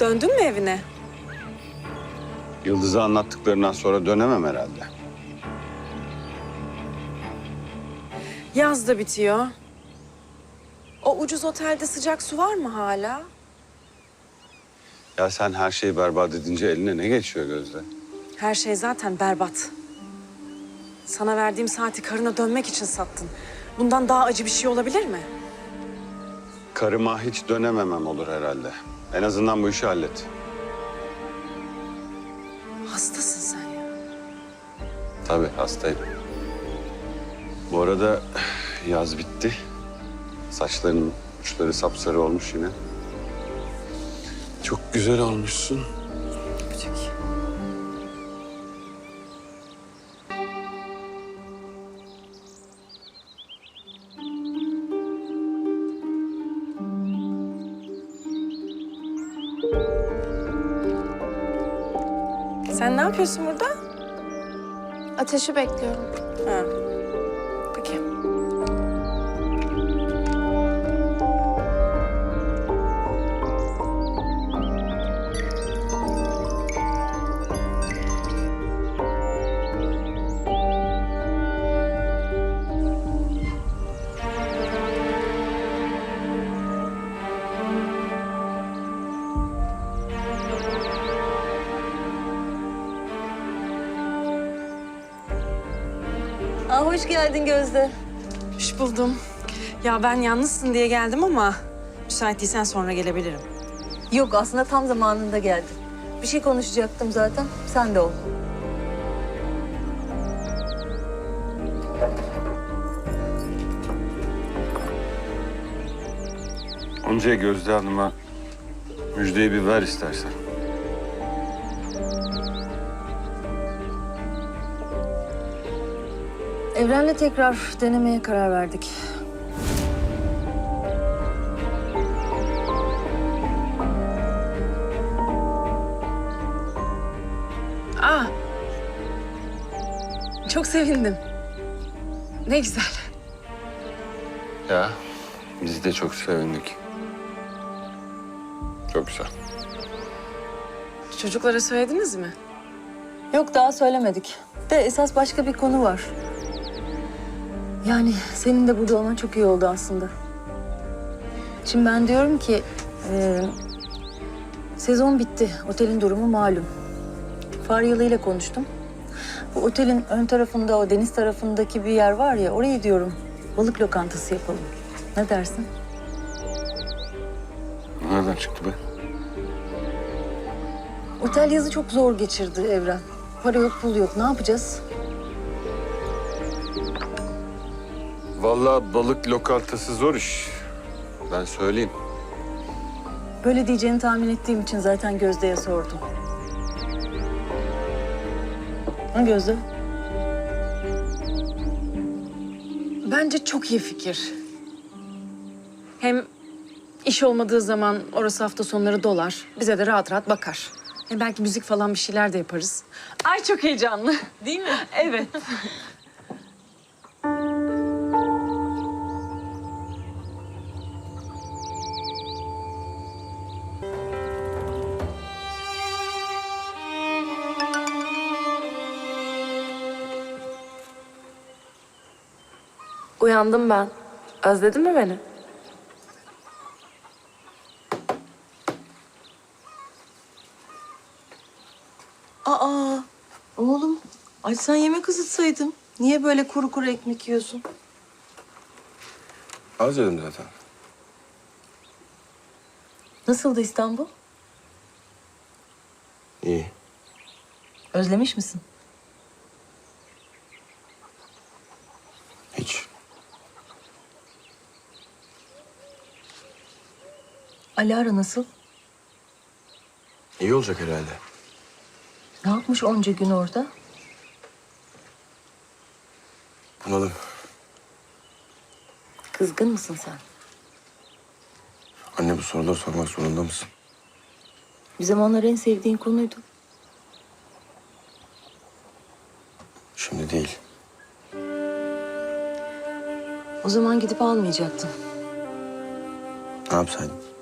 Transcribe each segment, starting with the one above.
Döndün mü evine? Yıldız'a anlattıklarından sonra dönemem herhalde. Yaz da bitiyor. O ucuz otelde sıcak su var mı hala? Ya sen her şeyi berbat edince eline ne geçiyor Gözde? Her şey zaten berbat. Sana verdiğim saati karına dönmek için sattın. Bundan daha acı bir şey olabilir mi? Karıma hiç dönememem olur herhalde. En azından bu işi hallet. Hastasın sen ya. Tabii hastayım. Bu arada yaz bitti. Saçlarının uçları sapsarı olmuş yine. Çok güzel olmuşsun. Sen ne yapıyorsun burada? Ateşi bekliyorum. Ha. Aa, hoş geldin Gözde. Hoş buldum. Ya ben yalnızsın diye geldim ama müsait değilsen sonra gelebilirim. Yok aslında tam zamanında geldin. Bir şey konuşacaktım zaten. Sen de ol. Önce Gözde Hanım'a müjdeyi bir ver istersen. Evren'le tekrar denemeye karar verdik. Aa. Çok sevindim. Ne güzel. Ya biz de çok sevindik. Çok güzel. Çocuklara söylediniz mi? Yok daha söylemedik. De esas başka bir konu var. Yani senin de burada olman çok iyi oldu aslında. Şimdi ben diyorum ki... e, sezon bitti. Otelin durumu malum. Faryalı ile konuştum. Bu otelin ön tarafında, o deniz tarafındaki bir yer var ya... Orayı diyorum balık lokantası yapalım. Ne dersin? Nereden çıktı be? Otel yazı çok zor geçirdi Evren. Para yok, pul yok. Ne yapacağız? Vallahi balık lokantası zor iş. Ben söyleyeyim. Böyle diyeceğini tahmin ettiğim için zaten Gözde'ye sordum. Ha Gözde? Bence çok iyi fikir. Hem iş olmadığı zaman orası hafta sonları dolar. Bize de rahat rahat bakar. Hem belki müzik falan bir şeyler de yaparız. Ay çok heyecanlı. Değil mi? evet. Uyandım ben. Özledin mi beni? Aa, oğlum. Ay sen yemek ısıtsaydın. Niye böyle kuru kuru ekmek yiyorsun? Az yedim zaten. Nasıldı İstanbul? İyi. Özlemiş misin? Hiç. Alara nasıl? İyi olacak herhalde. Ne yapmış onca gün orada? Bunalım. Kızgın mısın sen? Anne bu soruları sormak zorunda mısın? Bir zamanlar en sevdiğin konuydu. Şimdi değil. O zaman gidip almayacaktın. Ne yapsaydım?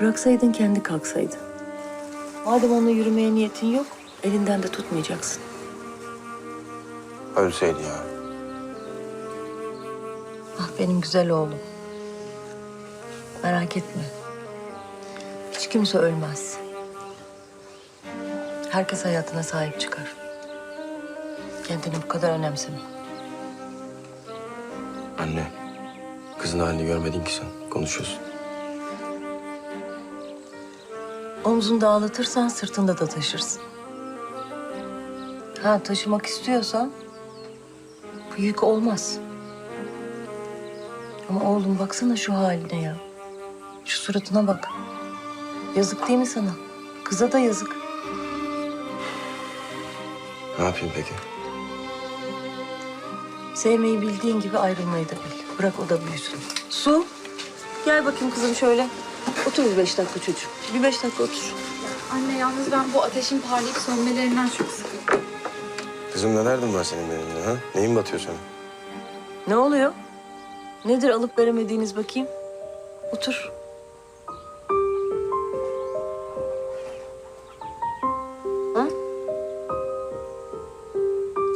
Bıraksaydın kendi kalksaydı. Madem onunla yürümeye niyetin yok, elinden de tutmayacaksın. Ölseydi ya. Ah benim güzel oğlum. Merak etme. Hiç kimse ölmez. Herkes hayatına sahip çıkar. Kendini bu kadar önemseme. Anne. Kızın halini görmedin ki sen. Konuşuyorsun. Omzunda ağlatırsan sırtında da taşırsın. Ha taşımak istiyorsan bu yük olmaz. Ama oğlum baksana şu haline ya. Şu suratına bak. Yazık değil mi sana? Kıza da yazık. Ne yapayım peki? Sevmeyi bildiğin gibi ayrılmayı da bil. Bırak o da büyüsün. Su, gel bakayım kızım şöyle. Otur bir beş dakika çocuğum. Bir beş dakika otur. Anne yalnız ben bu ateşin parlayıp sönmelerinden çok sıkıldım. Kızım ne derdin var senin benimle ha? Neyin batıyor sana? Ne oluyor? Nedir alıp veremediğiniz bakayım? Otur. Ha?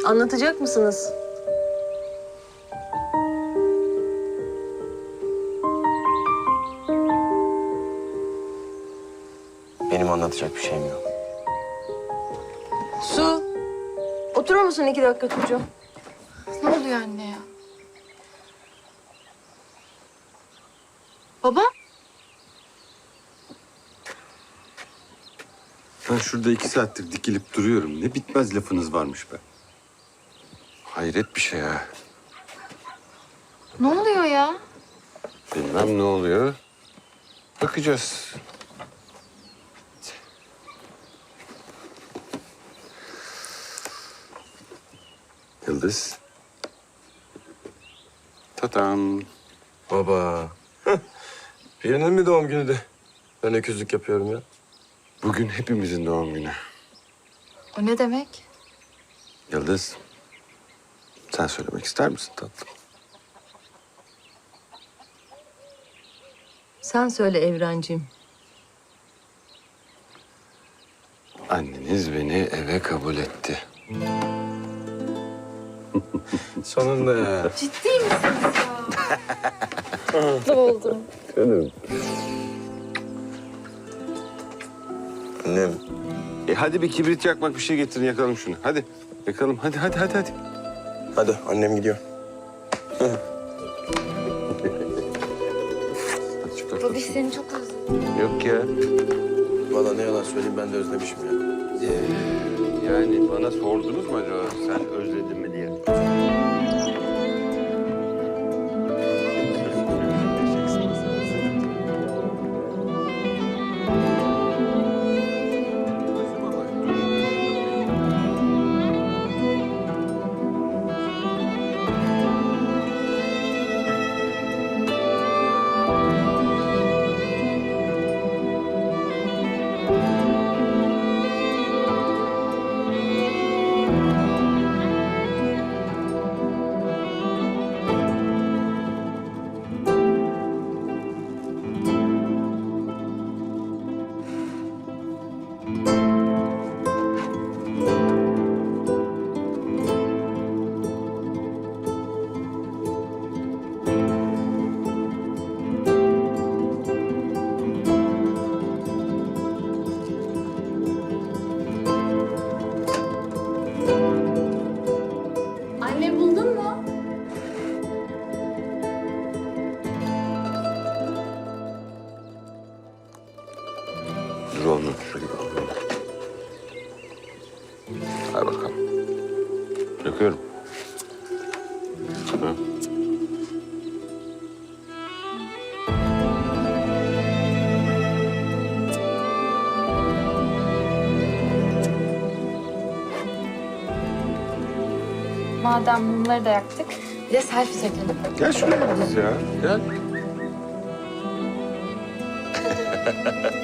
Anlatacak mısınız? Anlatacak bir şeyim yok. Su. Oturur musun iki dakika çocuğum? Ne oluyor anne ya? Baba? Ben şurada iki saattir dikilip duruyorum. Ne bitmez lafınız varmış be. Hayret bir şey ha. Ne oluyor ya? Bilmem ne oluyor. Bakacağız. Yıldız. Tatam. Baba. Birinin mi doğum günü de? Ben öküzlük yapıyorum ya. Bugün hepimizin doğum günü. O ne demek? Yıldız. Sen söylemek ister misin tatlım? Sen söyle Evrenciğim. Anneniz beni eve kabul etti. Sonunda ya. Ciddi misiniz ya? Mutlu oldum. Annem. E hadi bir kibrit yakmak bir şey getirin yakalım şunu. Hadi yakalım hadi hadi hadi hadi. Hadi annem gidiyor. Babiş seni çok özledim. Yok ya. Vallahi ne yalan söyleyeyim ben de özlemişim ya. Yani bana sordunuz mu acaba sen özledin mi Yeah. Şurayı alalım. Hadi bakalım. Yakıyorum. Hı. Madem mumları da yaktık, bir de selfie çekelim. Gel şuraya Yıldız ya. Gel.